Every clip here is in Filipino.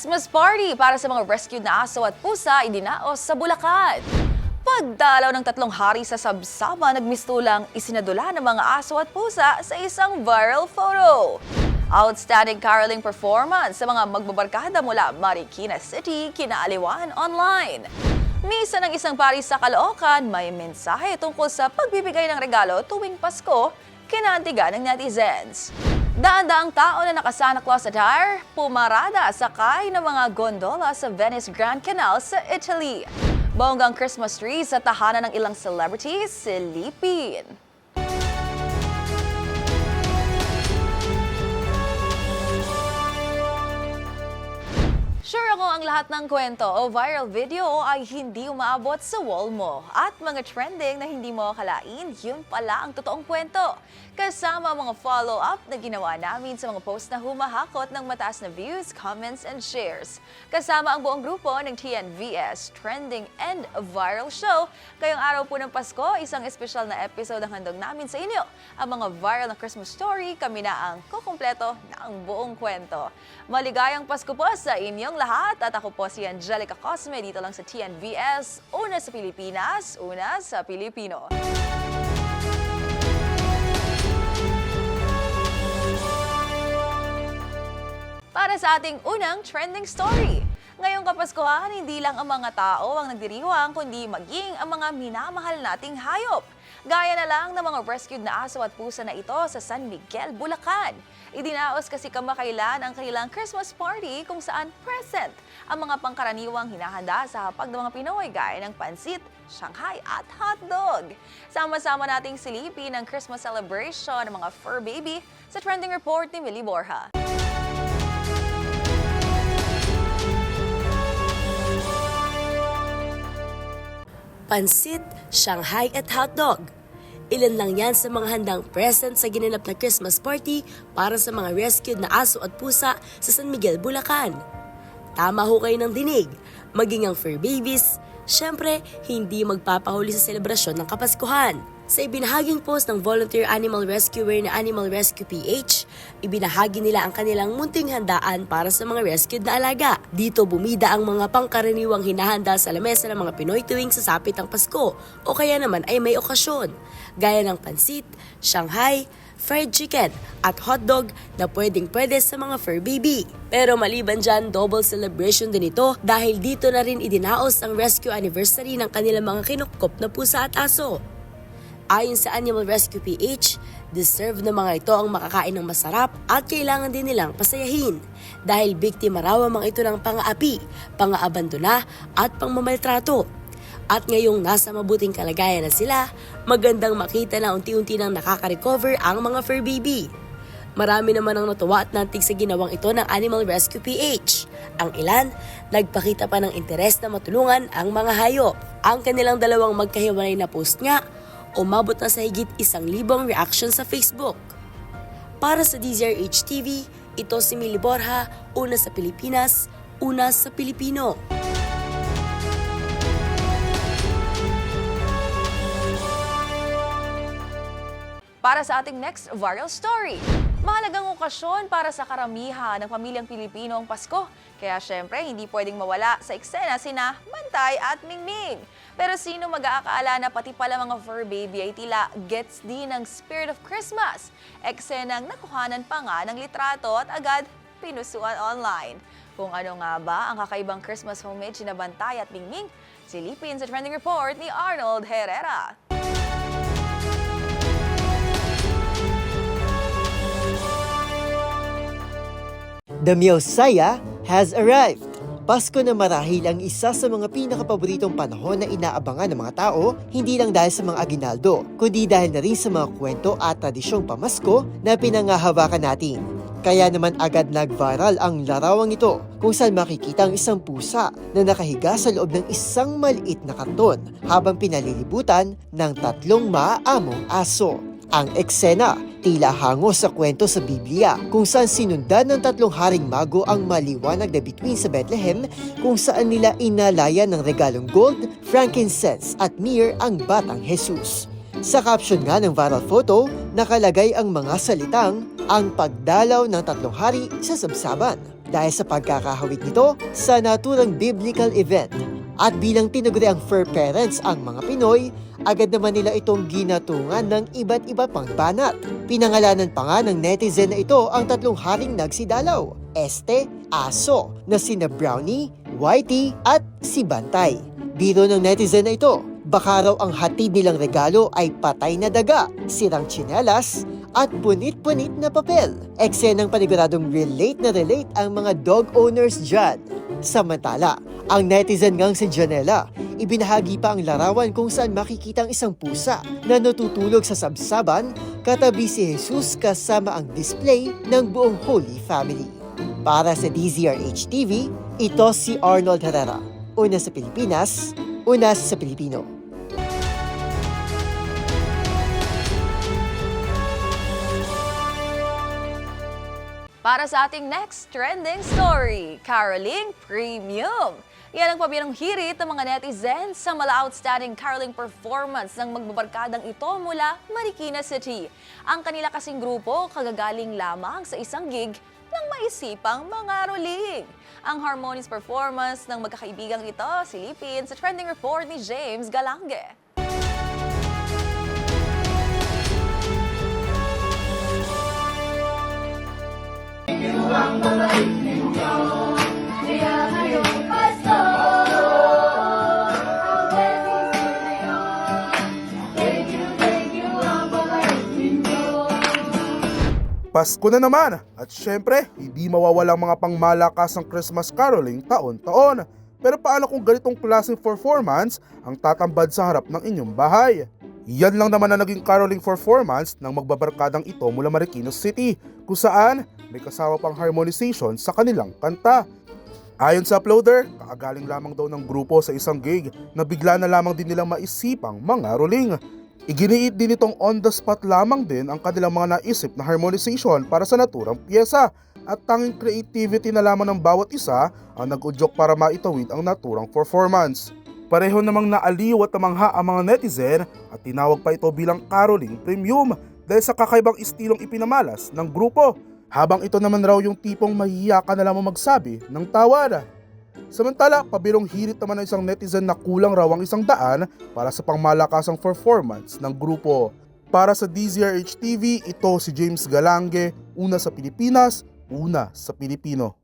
Christmas party para sa mga rescued na aso at pusa idinaos sa Bulacan. Pagdalaw ng tatlong hari sa Sabsaba, nagmistulang isinadula ng mga aso at pusa sa isang viral photo. Outstanding caroling performance sa mga magbabarkada mula Marikina City, kinaaliwan online. Misa ng isang pari sa Caloocan, may mensahe tungkol sa pagbibigay ng regalo tuwing Pasko, kinantigan ng netizens. Daan-daang tao na nakasana Claus attire, pumarada sakay ng mga gondola sa Venice Grand Canal sa Italy. Bonggang Christmas tree sa tahanan ng ilang celebrities, silipin. Sure ako ang lahat ng kwento o viral video ay hindi umaabot sa wall mo. At mga trending na hindi mo akalain, yun pala ang totoong kwento. Kasama mga follow-up na ginawa namin sa mga post na humahakot ng mataas na views, comments, and shares. Kasama ang buong grupo ng TNVS Trending and Viral Show. Kayong araw po ng Pasko, isang espesyal na episode ang handog namin sa inyo. Ang mga viral na Christmas story, kami na ang kukumpleto ng buong kwento. Maligayang Pasko po sa inyong lahat at ako po si Angelica Cosme dito lang sa TNVS, una sa Pilipinas, una sa Pilipino. Para sa ating unang trending story. Ngayong Kapaskuhan, hindi lang ang mga tao ang nagdiriwang, kundi maging ang mga minamahal nating hayop. Gaya na lang ng mga rescued na aso at pusa na ito sa San Miguel, Bulacan. Idinaos kasi kamakailan ang kanilang Christmas party kung saan present ang mga pangkaraniwang hinahanda sa hapag ng mga Pinoy gaya ng pansit, Shanghai at hotdog. Sama-sama nating silipin ang Christmas celebration ng mga fur baby sa trending report ni Millie Borja. Pansit, Shanghai at hotdog. Ilan lang yan sa mga handang present sa ginanap na Christmas party para sa mga rescued na aso at pusa sa San Miguel, Bulacan. Tama ho kayo ng dinig, maging ang fur babies, syempre hindi magpapahuli sa selebrasyon ng Kapaskuhan. Sa ibinahaging post ng volunteer animal rescuer na Animal Rescue PH, ibinahagi nila ang kanilang munting handaan para sa mga rescued na alaga. Dito bumida ang mga pangkaraniwang hinahanda sa lamesa ng mga Pinoy tuwing sasapit ang Pasko o kaya naman ay may okasyon, gaya ng pansit, Shanghai, fried chicken at hotdog na pwedeng pwede sa mga fur baby. Pero maliban dyan, double celebration din ito dahil dito na rin idinaos ang rescue anniversary ng kanilang mga kinukop na pusa at aso. Ayon sa Animal Rescue PH, deserve ng mga ito ang makakain ng masarap at kailangan din nilang pasayahin dahil biktima raw ang mga ito ng pang-aapi, pang-aabandona at pangmamaltrato. At ngayong nasa mabuting kalagayan na sila, magandang makita na unti-unti nang nakaka-recover ang mga fur baby. Marami naman ang natuwa at nantig sa ginawang ito ng Animal Rescue PH. Ang ilan, nagpakita pa ng interes na matulungan ang mga hayop. Ang kanilang dalawang magkahiwalay na post nga, umabot na sa higit isang libong reaction sa Facebook. Para sa DZRH TV, ito si Mili Borja, una sa Pilipinas, una sa Pilipino. Para sa ating next viral story. Mahalagang okasyon para sa karamihan ng pamilyang Pilipino ang Pasko. Kaya syempre, hindi pwedeng mawala sa eksena sina Mantay at Mingming. Pero sino mag-aakala na pati pala mga fur baby ay tila gets din ng spirit of Christmas? Eksenang nakuhanan pa nga ng litrato at agad pinusuan online. Kung ano nga ba ang kakaibang Christmas homage na Bantay at Mingming, silipin sa trending report ni Arnold Herrera. The Messiah has arrived. Pasko na marahil ang isa sa mga pinakapaboritong panahon na inaabangan ng mga tao, hindi lang dahil sa mga aginaldo, kundi dahil na rin sa mga kwento at tradisyong pamasko na pinangahawakan natin. Kaya naman agad nag-viral ang larawang ito kung saan makikita ang isang pusa na nakahiga sa loob ng isang maliit na kanton habang pinalilibutan ng tatlong maaamong aso. Ang eksena, tila hango sa kwento sa Biblia kung saan sinundan ng tatlong haring mago ang maliwanag na bituin sa Bethlehem kung saan nila inalaya ng regalong gold, frankincense at myrrh ang batang Jesus. Sa caption nga ng viral photo, nakalagay ang mga salitang ang pagdalaw ng tatlong hari sa sabsaban. dahil sa pagkakahawig nito sa naturang biblical event. At bilang tinaguri ang fur parents ang mga Pinoy, agad naman nila itong ginatungan ng iba't iba pang banat. Pinangalanan pa nga ng netizen na ito ang tatlong haring nagsidalaw, Este, Aso, na sina Brownie, Whitey at si Bantay. Biro ng netizen na ito, baka raw ang hatid nilang regalo ay patay na daga, sirang tsinelas, at punit-punit na papel. Eksenang paniguradong relate na relate ang mga dog owners dyan. Samantala, ang netizen ngang si Janela, ibinahagi pa ang larawan kung saan makikita ang isang pusa na natutulog sa sabsaban katabi si Jesus kasama ang display ng buong Holy Family. Para sa DZRH TV, ito si Arnold Herrera. Una sa Pilipinas, una sa Pilipino. Para sa ating next trending story, Caroling Premium. Yan ang pabirang hirit ng mga netizens sa mala outstanding caroling performance ng magbabarkadang ito mula Marikina City. Ang kanila kasing grupo kagagaling lamang sa isang gig ng maisipang mga roling. Ang harmonious performance ng magkakaibigang ito silipin sa trending report ni James Galange. Pasko na naman at syempre hindi mawawala ang mga pangmalakasang Christmas caroling taon-taon. Pero paano kung ganitong klaseng performance ang tatambad sa harap ng inyong bahay? Yan lang naman ang naging caroling performance ng magbabarkadang ito mula Marikina City kung saan may kasama pang harmonization sa kanilang kanta. Ayon sa uploader, kakagaling lamang daw ng grupo sa isang gig na bigla na lamang din nilang maisipang mga roling. Iginiit din itong on the spot lamang din ang kanilang mga naisip na harmonization para sa naturang pyesa at tanging creativity na lamang ng bawat isa ang nag-udyok para maitawid ang naturang performance. Pareho namang naaliw at namangha ang mga netizen at tinawag pa ito bilang caroling premium dahil sa kakaibang istilong ipinamalas ng grupo habang ito naman raw yung tipong mahihiya ka na lamang magsabi ng tawad. Samantala, pabirong hirit naman ng isang netizen na kulang raw ang isang daan para sa pangmalakasang performance ng grupo. Para sa DZRH TV, ito si James Galange, una sa Pilipinas, una sa Pilipino.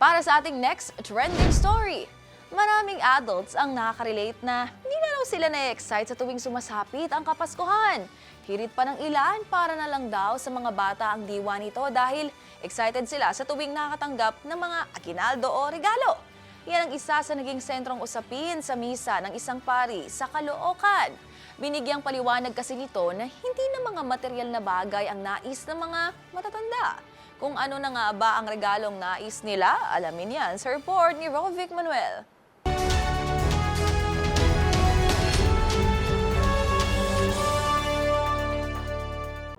Para sa ating next trending story, maraming adults ang nakaka-relate na hindi sila na-excite sa tuwing sumasapit ang Kapaskuhan. Hirit pa ng ilan para na lang daw sa mga bata ang diwa nito dahil excited sila sa tuwing nakakatanggap ng mga akinaldo o regalo. Yan ang isa sa naging sentrong usapin sa misa ng isang pari sa Caloocan. Binigyang paliwanag kasi nito na hindi na mga material na bagay ang nais ng mga matatanda. Kung ano na nga ba ang regalong nais nila, alamin yan sa report ni Rovic Manuel.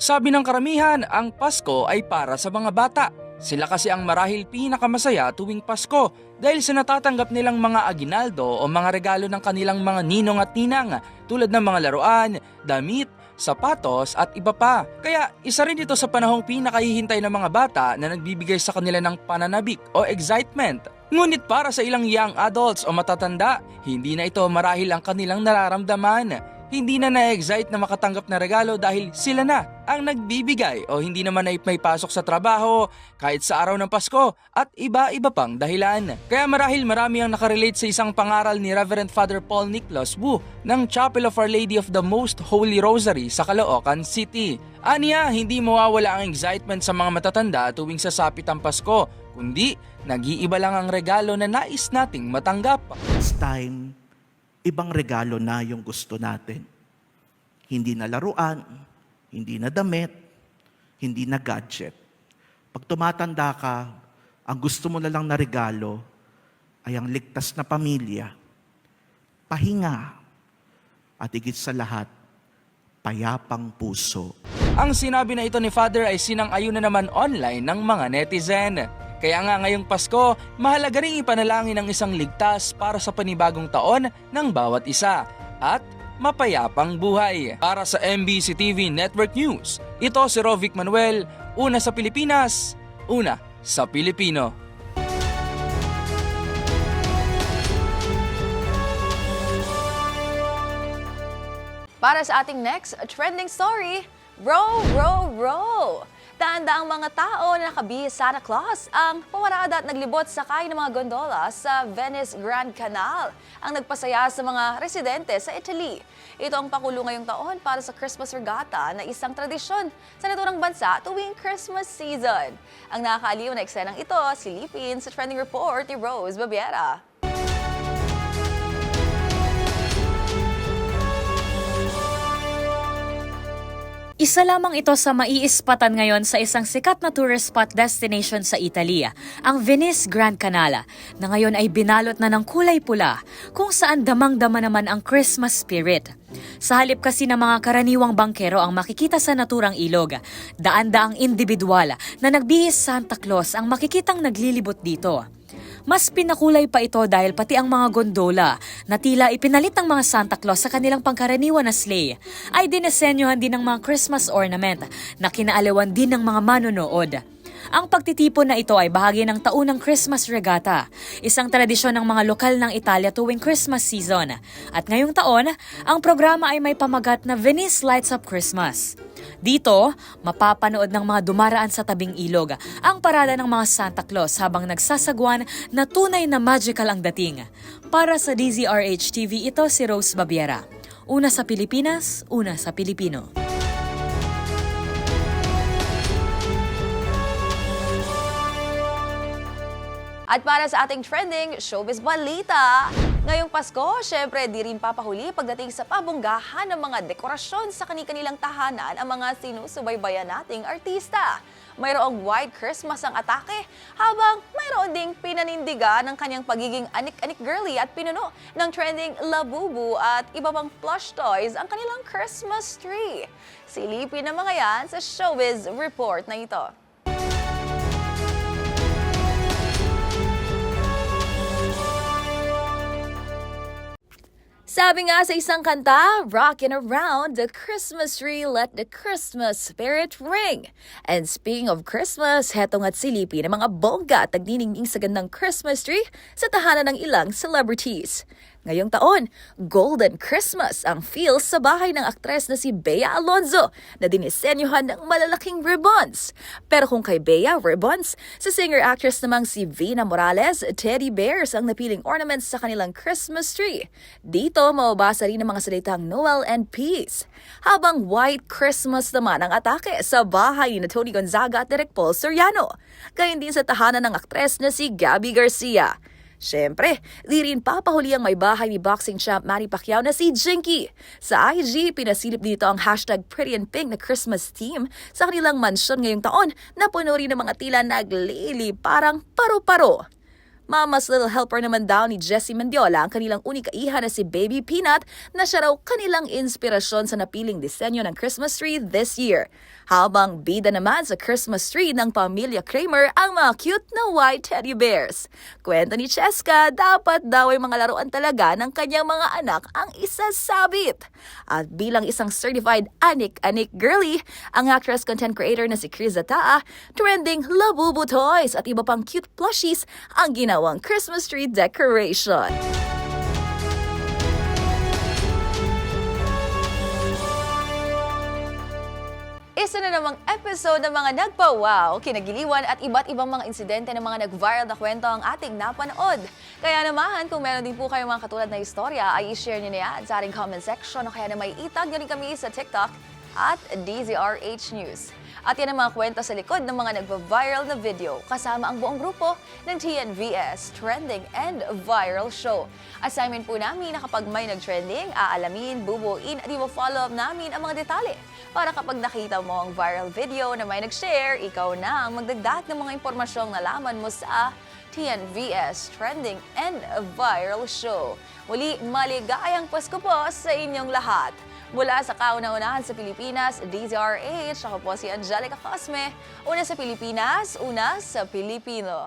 Sabi ng karamihan, ang Pasko ay para sa mga bata. Sila kasi ang marahil pinakamasaya tuwing Pasko dahil sa natatanggap nilang mga aginaldo o mga regalo ng kanilang mga ninong at ninang tulad ng mga laruan, damit, sapatos at iba pa. Kaya isa rin ito sa panahong pinakahihintay ng mga bata na nagbibigay sa kanila ng pananabik o excitement. Ngunit para sa ilang young adults o matatanda, hindi na ito marahil ang kanilang nararamdaman hindi na na-excite na makatanggap na regalo dahil sila na ang nagbibigay o hindi naman na may pasok sa trabaho kahit sa araw ng Pasko at iba-iba pang dahilan. Kaya marahil marami ang nakarelate sa isang pangaral ni Reverend Father Paul Nicholas Wu ng Chapel of Our Lady of the Most Holy Rosary sa Caloocan City. Aniya, hindi mawawala ang excitement sa mga matatanda tuwing sasapit ang Pasko, kundi nag-iiba lang ang regalo na nais nating matanggap. This time, ibang regalo na yung gusto natin. Hindi na laruan, hindi na damit, hindi na gadget. Pag tumatanda ka, ang gusto mo na lang na regalo ay ang ligtas na pamilya, pahinga, at higit sa lahat, payapang puso. Ang sinabi na ito ni Father ay sinang-ayon na naman online ng mga netizen. Kaya nga ngayong Pasko, mahalaga ring ipanalangin ang isang ligtas para sa panibagong taon ng bawat isa. At mapayapang buhay. Para sa MBC TV Network News, ito si Rovic Manuel, una sa Pilipinas, una sa Pilipino. Para sa ating next trending story, row, row, row! Tanda ang mga tao na nakabihis Santa Claus ang pumarada at naglibot sakay ng mga gondola sa Venice Grand Canal ang nagpasaya sa mga residente sa Italy. Ito ang pakulo ngayong taon para sa Christmas Regatta na isang tradisyon sa naturang bansa tuwing Christmas season. Ang nakakaaliw na eksenang ito, silipin sa trending report ni Rose Babiera. Isa lamang ito sa maiispatan ngayon sa isang sikat na tourist spot destination sa Italy, ang Venice Grand Canal, na ngayon ay binalot na ng kulay pula, kung saan damang-dama naman ang Christmas spirit. Sa halip kasi ng mga karaniwang bangkero ang makikita sa naturang ilog, daan-daang individual na nagbihis Santa Claus ang makikitang naglilibot dito. Mas pinakulay pa ito dahil pati ang mga gondola na tila ipinalit ng mga Santa Claus sa kanilang pangkaraniwan na sleigh ay dinesenyohan din ng mga Christmas ornament na kinaalawan din ng mga manonood. Ang pagtitipon na ito ay bahagi ng taunang Christmas Regatta, isang tradisyon ng mga lokal ng Italia tuwing Christmas season. At ngayong taon, ang programa ay may pamagat na Venice Lights Up Christmas. Dito, mapapanood ng mga dumaraan sa tabing ilog ang parada ng mga Santa Claus habang nagsasagwan na tunay na magical ang dating. Para sa DZRH TV, ito si Rose Babiera. Una sa Pilipinas, una sa Pilipino. At para sa ating trending showbiz balita, ngayong Pasko, syempre di rin papahuli pagdating sa pabonggahan ng mga dekorasyon sa kani-kanilang tahanan ang mga sinusubaybayan nating artista. Mayroong white Christmas ang atake, habang mayroon ding pinanindigan ng kanyang pagiging anik-anik girly at pinuno ng trending labubu at iba pang plush toys ang kanilang Christmas tree. Silipin ng mga yan sa showbiz report na ito. Sabi nga sa isang kanta, rockin' around the Christmas tree, let the Christmas spirit ring. And speaking of Christmas, heto nga't silipin ng mga bongga at nagniningning sa gandang Christmas tree sa tahanan ng ilang celebrities. Ngayong taon, Golden Christmas ang feel sa bahay ng aktres na si Bea Alonzo na dinisenyohan ng malalaking ribbons. Pero kung kay Bea ribbons, sa singer-actress namang si Vina Morales, teddy bears ang napiling ornaments sa kanilang Christmas tree. Dito, mababasa rin ang mga salitang Noel and Peace. Habang White Christmas naman ang atake sa bahay ni Tony Gonzaga at Derek Paul Soriano. Gayun din sa tahanan ng aktres na si Gabby Garcia. Siyempre, di rin papahuli ang may bahay ni boxing champ Manny Pacquiao na si Jinky. Sa IG, pinasilip dito ang hashtag Pretty and Pink na Christmas theme sa kanilang mansyon ngayong taon na puno rin ng mga tila naglili parang paro-paro. Mama's Little Helper naman daw ni Jessie Mendiola ang kanilang unika iha na si Baby Peanut na siya raw kanilang inspirasyon sa napiling disenyo ng Christmas tree this year. Habang bida naman sa Christmas tree ng pamilya Kramer ang mga cute na white teddy bears. Kwento ni Cheska, dapat daw ay mga laruan talaga ng kanyang mga anak ang isasabit. At bilang isang certified anik-anik girly, ang actress content creator na si Chris Zataa, trending labubu toys at iba pang cute plushies ang ginawang Christmas tree decoration. Isa na namang episode ng mga nagpa-wow, kinagiliwan at iba't ibang mga insidente ng mga nag-viral na kwento ang ating napanood. Kaya naman, kung meron din po kayong mga katulad na istorya, ay i-share nyo na yan sa ating comment section o kaya na may itag nyo rin kami sa TikTok at DZRH News. At yan ang mga kwento sa likod ng mga nagpa-viral na video kasama ang buong grupo ng TNVS Trending and Viral Show. Assignment po namin na kapag may nag-trending, aalamin, bubuin at i-follow up namin ang mga detalye para kapag nakita mo ang viral video na may nag-share, ikaw na ang magdagdag ng mga impormasyong nalaman mo sa TNVS Trending and Viral Show. Muli, maligayang Pasko po sa inyong lahat. Mula sa kauna-unahan sa Pilipinas, DZRH, ako po si Angelica Cosme. Una sa Pilipinas, una sa Pilipino.